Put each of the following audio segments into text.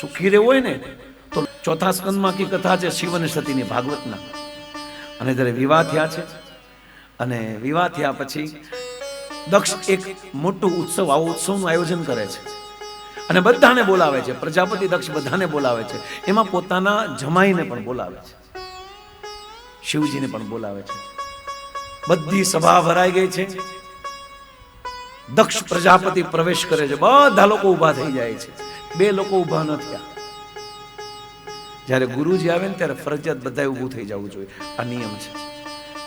સુખી રહેવું હોય ને, તો ચોથા સ્કંદમાં કી કથા છે શિવ અને સતીની ભાગવતના. અને જ્યારે વિવાહ થયા છે, અને વિવાહ થયા પછી દક્ષ એક મોટું ઉત્સવ, આવો ઉત્સવનું આયોજન કરે છે. અને બધાને બોલાવે છે, પ્રજાપતિ દક્ષ બધાને બોલાવે છે. એમાં પોતાના જમાઈને પણ બોલાવે છે. શિવજીને પણ બોલાવે છે. બધી સભા ભરાઈ ગઈ છે. દક્ષ પ્રજાપતિ પ્રવેશ કરે છે. બધા લોકો ઊભા થઈ જાય છે. બે લોકો ઊભા ન થયા. જ્યારે ગુરુજી આવે ને ત્યારે ફરજિયાત બધા ઊભું થઈ જવું જોઈએ. આ નિયમ છે.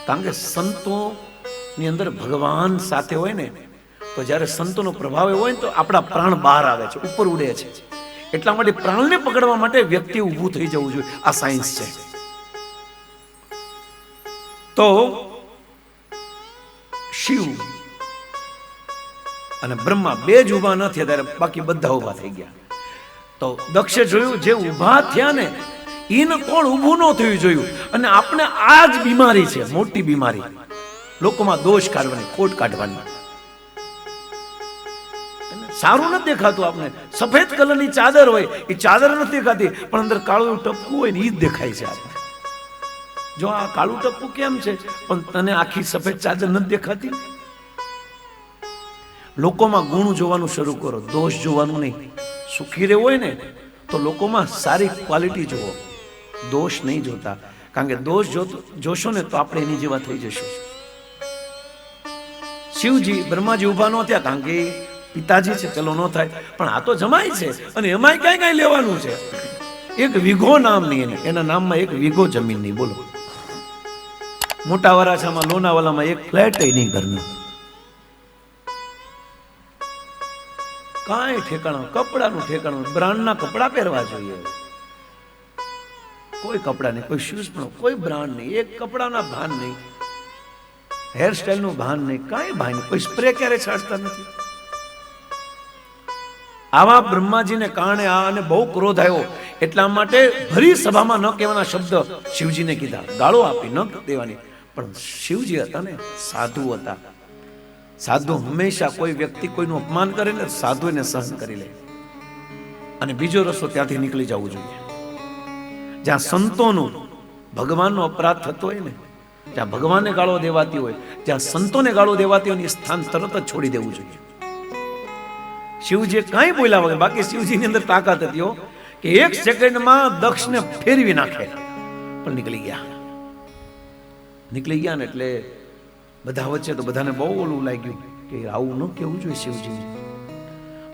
કારણ કે સંતોની અંદર ભગવાન સાથે હોય ને, તો જ્યારે સંતોનો પ્રભાવ હોય ને, તો આપણા પ્રાણ બહાર આવે છે, ઉપર ઉડે છે. એટલા માટે પ્રાણને પકડવા માટે વ્યક્તિ ઊભું થઈ જવું જોઈએ. આ સાયન્સ છે. તો શિવ અને બ્રહ્મા બે જ ઊભા ન થયા, ત્યારે બાકી બધા ઊભા થઈ ગયા. તો દક્ષે જોયું જે ઊભા થયા ને એને કોણ ઊભું ન થયું જોયું. અને આપણે આ જ બીમારી છે, મોટી બીમારી. લોકોમાં દોષ કાઢવાની, ખોટ કાઢવાની. સારું નથી દેખાતું આપણે સફેદ કલરની ચાદર હોય, એ ચાદર નથી દેખાતી, પણ અંદર કાળું ટપકું હોય ને એ જ દેખાય છે આપણે જો આ કાળું ટપકું કેમ છે? પણ તને આખી સફેદ ચાદર નથી દેખાતી? લોકોમાં ગુણ જોવાનું શરૂ કરો, દોષ જોવાનું નહીં. સુખી રહેવું હોય ને, તો લોકોમાં સારી ક્વોલિટી જુઓ. દોષ નહીં જોતા. કારણ કે દોષ જોશો ને, તો આપણે એની જેવા થઈ જશું. શિવજી, બ્રહ્માજી ઊભા ન થયા, કારણ કે પિતાજી છે ચલો ન થાય. પણ આ તો જમાય છે, અને એમાંય ક્યાંય કાંઈ લેવાનું છે. એક વિઘો નામ નહીં એને. એના નામમાં એક વિઘો જમીન નહીં, બોલો. મોટા વરાછામાં લોનાવાલામાં એક ફ્લેટ નહીં ઘરનું. કાંઈ ઠેકાણું, કપડાનું ઠેકાણું, બ્રાન્ડના કપડા પહેરવા જોઈએ. કોઈ કપડા નહીં, કોઈ શૂઝ પણ, કોઈ બ્રાન્ડ નહીં, એક કપડાના ભાન નહીં હેરસ્ટાઈલનું ભાન નહીં, કાંઈ ભાન નહીં, કોઈ સ્પ્રે ક્યારે છાંટતા નથી. આવા બ્રહ્માજીને કારણે આ અને બહુ ક્રોધ આવ્યો, એટલા માટે ભરી સભામાં ન કહેવાના શબ્દ શિવજીને કીધા. ગાળો આપી ન દેવાની, પણ શિવજી હતા ને, સાધુ હતા. સાધુ હંમેશા કોઈ વ્યક્તિ કોઈનું અપમાન કરે ને સાધુ એને સહન કરી લે. અને બીજો રસ્તો ત્યાંથી નીકળી જવું જોઈએ. જ્યાં સંતોનું ભગવાનનો અપરાધ થતો હોય ને, જ્યાં ભગવાનને ગાળો દેવાતી હોય, જ્યાં સંતોને ગાળો દેવાતી હોય સ્થાન તરત જ છોડી દેવું જોઈએ. શિવજી કાંઈ બોલ્યા વગર, બાકી શિવજીની અંદર તાકાત હતી કે એક સેકન્ડમાં દક્ષને ફેરવી નાખે. પણ નીકળી ગયા. નીકળી ગયા ને એટલે બધા વચ્ચે તો બધાને બહુ ઓલું લાગ્યું કે આવું ન કેવું જોઈએ શિવજી.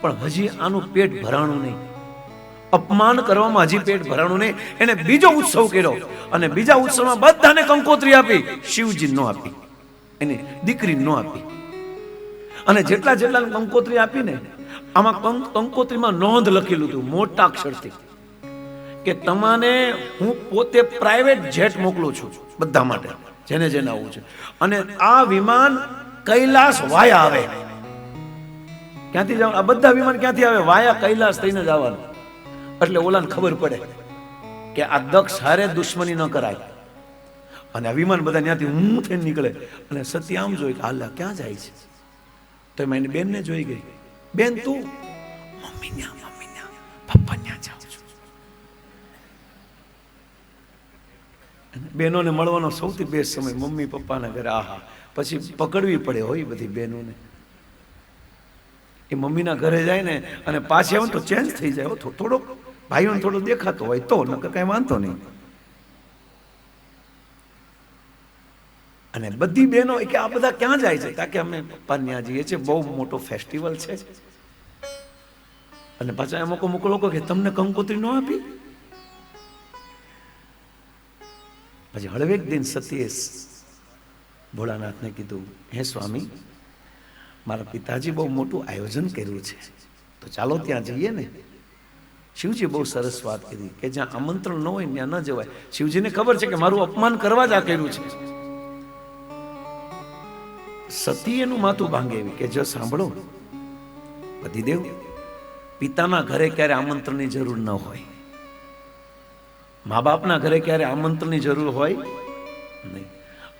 પણ હજી આનું પેટ ભરાણું નહીં. અપમાન કરવામાં હજી પેટ ભરાણું નહીં. એને બીજો ઉત્સવ કર્યો અને બીજા ઉત્સવમાં બધાને કંકોત્રી આપી, શિવજી નો આપી. એને દીકરી નો આપી. અને જેટલા જેટલા કંકોત્રી આપી ને આમાં કંક- કંકોત્રીમાં નોંધ લખેલું હતું મોટા અક્ષરથી કે તમાને હું પોતે પ્રાઇવેટ જેટ મોકલું છું બધા માટે. જેને જેને આવવું છે. અને આ વિમાન કૈલાસ વાયા આવે. ક્યાંથી જવાનું? આ બધા વિમાન ક્યાંથી આવે? વાયા કૈલાસ થઈને જ આવવાનું. એટલે ઓલાને ખબર પડે કે આ દક્ષ હારે દુશ્મની ન કરાય. અને આ વિમાન બધા ત્યાંથી હું થઈને નીકળે. અને સત્ય આમ જોઈ કે હાલા, ક્યાં જાય છે? તો એમાં એની બેનને જોઈ ગઈ. બેન, તું? મમ્મી ન્યા મમ્મી ન્યા. પપ્પા ન્યા જાઉં છું અને બહેનોને મળવાનો સૌથી બેસ્ટ સમય મમ્મી પપ્પાના ઘરે, આહા. પછી પકડવી પડે હોય બધી બહેનોને એ મમ્મીના ઘરે જાય ને અને પાછી આવે તો ચેન્જ થઈ જાય. હો. થોડોક ભાઈઓને થોડો દેખાતો હોય તો, નકર કાંઈ વાંધો નહીં. અને બધી બહેનો કે આ બધા ક્યાં જાય છે? તાકે અમે પપ્પા ત્યાં જઈએ છીએ. બહુ મોટો ફેસ્ટિવલ છે. અને પાછા અમુક અમુક લોકો કે, તમને કંકોત્રી ન આપી? પછી હળવેક દિન સતીએ ભોળાનાથને કીધું, હે સ્વામી, મારા પિતાજી બહુ મોટું આયોજન કર્યું છે. તો ચાલો ત્યાં જઈએ ને. શિવજી બહુ સરસ વાત કરી કે જ્યાં આમંત્રણ ન હોય ત્યાં ન જવાય. શિવજીને ખબર છે કે મારું અપમાન કરવા જ આ કર્યું છે. સતી એનું માથું ભાંગે એવી કે, જો સાંભળો, પતિદેવ, પિતાના ઘરે ક્યારે આમંત્રણની જરૂર ન હોય. મા બાપના ઘરે ક્યારે આમંત્રણની જરૂર હોય? નહીં.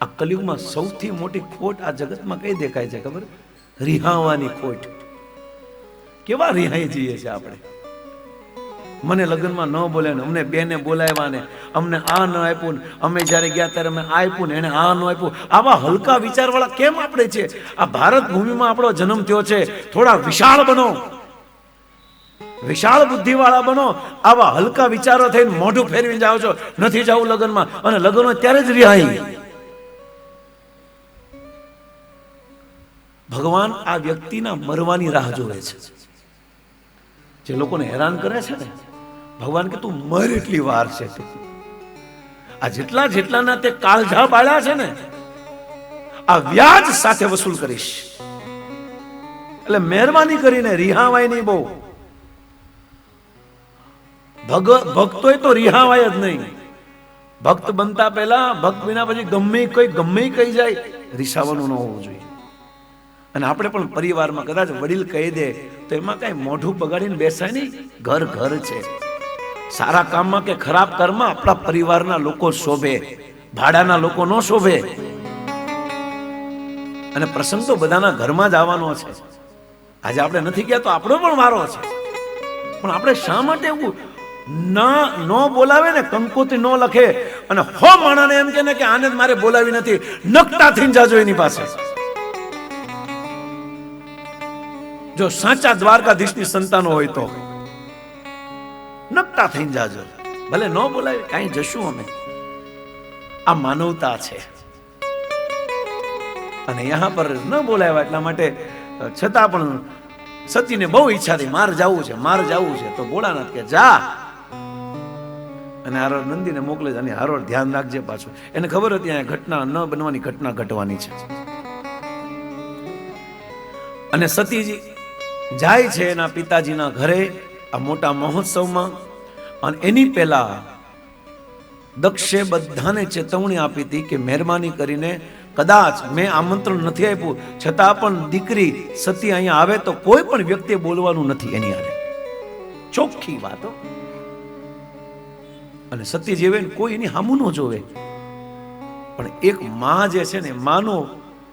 આ કલયુગમાં સૌથી મોટી ખોટ આ જગતમાં કઈ દેખાય છે ખબર? રિહાવાની ખોટ. કેવા રિહાઈ જઈએ છે આપણે? મને લગ્નમાં ન બોલે ને, અમને બેને બોલાવ્યા ને, અમને આ ન આપ્યું ને, અમે જ્યારે ગયા ત્યારે અમે આપ્યું ને એને આ ન આપ્યું. આવા હલકા વિચારવાળા કેમ આપણે છે આ ભારત ભૂમિમાં આપણો જન્મ થયો છે. થોડા વિશાળ બનો. વિશાળ બુદ્ધિવાળા બનો, આવા હલકા વિચારો થઈને મોઢું ફેરવી જાઓ છો. નથી જવું લગ્નમાં, અને લગ્ન ત્યારે જ રિહાઈ. ભગવાન આ વ્યક્તિના મરવાની રાહ જોવે છે. જે લોકોને હેરાન કરે છે ને, ભગવાન કે તું મર એટલી વાર છે આ જેટલા જેટલાના તે કાળઝા બાળ્યા છે ને, આ વ્યાજ સાથે વસૂલ કરીશ. એટલે મહેરબાની કરીને રિહાવાય નહીં બહુ. ભગ, ભક્તોય તો રિહાવાય જ નહીં. ભક્ત બનતા પહેલા, ભક્ત વિના પછી ગમે કોઈ, ગમે કહી જાય, રિસાવાનું ન હોવું જોઈએ. અને આપણે પણ પરિવારમાં કદાચ વડીલ કહી દે, તો એમાં કઈ મોઢું બગાડીને બેસાય નહીં, ઘર ઘર છે. સારા કામમાં કે ખરાબ કામમાં આપણા પરિવારના લોકો શોભે, ભાડાના લોકો ન શોભે. અને પ્રસંગ તો બધાના ઘરમાં જ આવવાનો છે. આજે આપણે નથી ગયા તો આપણો પણ વારો છે. પણ આપણે શા માટે એવું ના બોલાવે ને કંકોથી ન લખે. અને હો માણાને એમ કે કે આને મારે બોલાવી નથી. નકટા થઈને જાજો એની પાસે. જો સાચા દ્વારકાધીશની સંતાનો હોય તો. નકટા થઈને જાજો. ભલે ન બોલાવે, કાંઈ જશું અમે. આ માનવતા છે. અને યહાં પર ન બોલાવ્યા એટલા માટે છતાં પણ સતીને બહુ ઈચ્છા થઈ. માર જવું છે, માર જવું છે. તો ભોળાનાથ કે, જા. અને હારોળ નંદીને મોકલે છે. અને હારોળ ધ્યાન રાખજે પાછું. એને ખબર હતી અહીંયા ઘટના ન બનવાની ઘટના ઘટવાની છે. અને સતીજી જાય છે એના પિતાજીના ઘરે આ મોટા મહોત્સવમાં. અને એની પહેલા દક્ષે બધાને ચેતવણી આપી હતી કે મહેરબાની કરીને કદાચ મેં આમંત્રણ નથી આપ્યું. છતાં પણ દીકરી સતી અહીંયા આવે તો કોઈ પણ વ્યક્તિએ બોલવાનું નથી એની આરે ચોખ્ખી વાતો અને સતી જેવે કોઈ એની હામું ન જોવે. પણ એક માં જે છે ને, માનો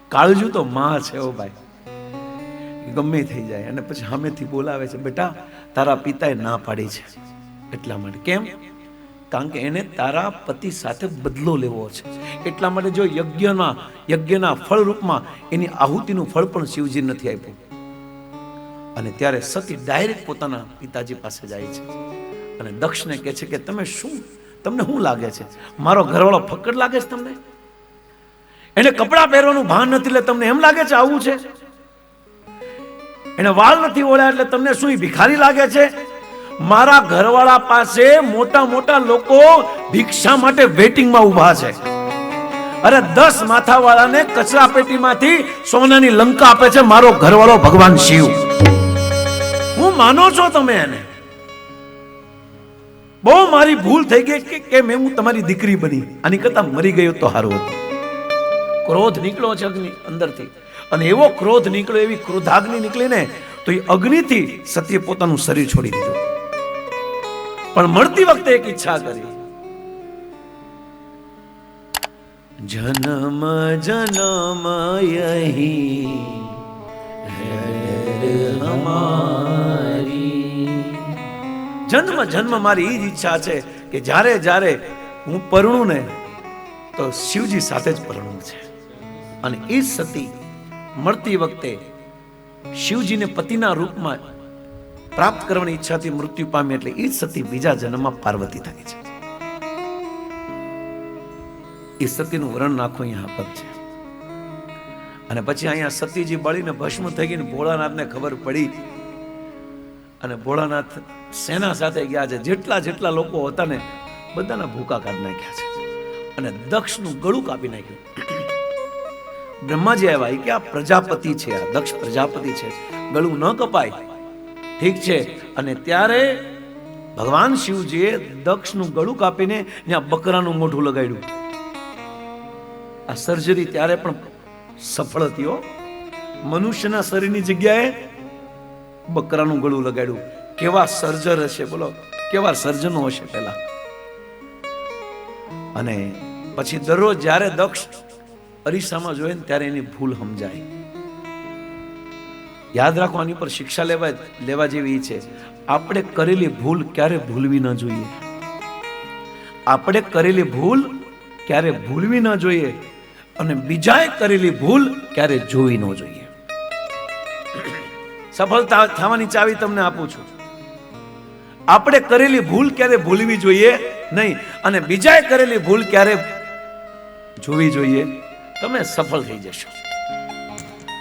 કાળજું તો માં છે ઓ ભાઈ. ગમે થઈ જાય. અને પછી સામેથી બોલાવે છે, બેટા, તારા પિતાએ ના પાડી છે. એટલા માટે. કેમ? કારણ કે એને તારા પતિ સાથે બદલો લેવો છે. એટલા માટે જો યજ્ઞના યજ્ઞના ફળ રૂપમાં એની આહુતિનું ફળ પણ શિવજી નથી આપ્યું. અને ત્યારે સતી ડાયરેક્ટ પોતાના પિતાજી પાસે જાય છે. અને દક્ષને કહે છે કે તમે શું, તમને શું લાગે છે? મારો ઘરવાળો ફક્કડ લાગે છે તમને? એને કપડાં પહેરવાનું ભાન નથી, એટલે તમને એમ લાગે છે આવું છે? એને વાળ નથી ઓળ્યા, એટલે તમને શું ભિખારી લાગે છે? મારા ઘરવાળા પાસે મોટા મોટા લોકો ભિક્ષા માટે વેટિંગમાં ઊભા છે. અરે દસ માથાવાળાને કચરા પેટીમાંથી સોનાની લંકા આપે છે મારો ઘરવાળો ભગવાન શિવ. હું માનો છો તમે એને? બહુ મારી ભૂલ થઈ ગઈ કે કેમ હું તમારી દીકરી બની. આની કરતા મરી ગયો તો સારું હતું. ક્રોધ નીકળ્યો છે અગ્નિ અંદરથી. અને એવો ક્રોધ નીકળ્યો, એવી ક્રોધાગ્નિ નીકળી ને તો એ અગ્નિથી સત્ય પોતાનું શરીર છોડી દીધું. પણ મળતી વખતે એક ઈચ્છા કરી. જન્મ જન્મ યહી હમારી જન્મ જન્મ મારી એ જ ઈચ્છા છે કે જ્યારે જ્યારે હું પરણું ને, તો શિવજી સાથે જ પરણું છે. અને એ સતી મળતી વખતે શિવજીને પતિના રૂપમાં પ્રાપ્ત કરવાની ઈચ્છાથી મૃત્યુ પામી એટલે એ સતી બીજા જન્મમાં પાર્વતી થાય છે. એ સતીનું વર્ણન આખું અહીંયા પર છે. અને પછી અહીંયા સતીજી બળીને ભસ્મ થઈ ગઈ ને ભોળાનાથને ખબર પડી અને ભોળાનાથ સેના સાથે ગયા છે. જેટલા જેટલા લોકો હતા ને, બધાના ભૂકા કાઢી નાખ્યા છે. અને દક્ષનું ગળું કાપી નાખ્યું. બ્રહ્માજી આવ્યા. કે આ પ્રજાપતિ છે, આ દક્ષ પ્રજાપતિ છે. ગળું ન કપાય. ઠીક છે. અને ત્યારે ભગવાન શિવજીએ દક્ષનું ગળું કાપીને ત્યાં બકરાનું મોઢું લગાડ્યું. આ સર્જરી ત્યારે પણ સફળ થયો મનુષ્યના શરીરની જગ્યાએ બકરાનું ગળું લગાડ્યું. કેવા સર્જર હશે બોલો. કેવા સર્જનો હશે પેલા અને પછી દરરોજ જ્યારે દક્ષ અરીસામાં જોઈએ ને ત્યારે એની ભૂલ સમજાય. યાદ રાખો, આની પર શિક્ષા લેવા લેવા જેવી છે. આપણે કરેલી ભૂલ ક્યારે ભૂલવી ન જોઈએ. આપણે કરેલી ભૂલ ક્યારે ભૂલવી ન જોઈએ. અને બીજાએ કરેલી ભૂલ ક્યારે જોવી ન જોઈએ. સફળતા થવાની ચાવી તમને આપું છું. આપણે કરેલી ભૂલ ક્યારે ભૂલવી જોઈએ? નહીં. અને બીજાએ કરેલી ભૂલ ક્યારે જોવી જોઈએ? તમે સફળ થઈ જશો.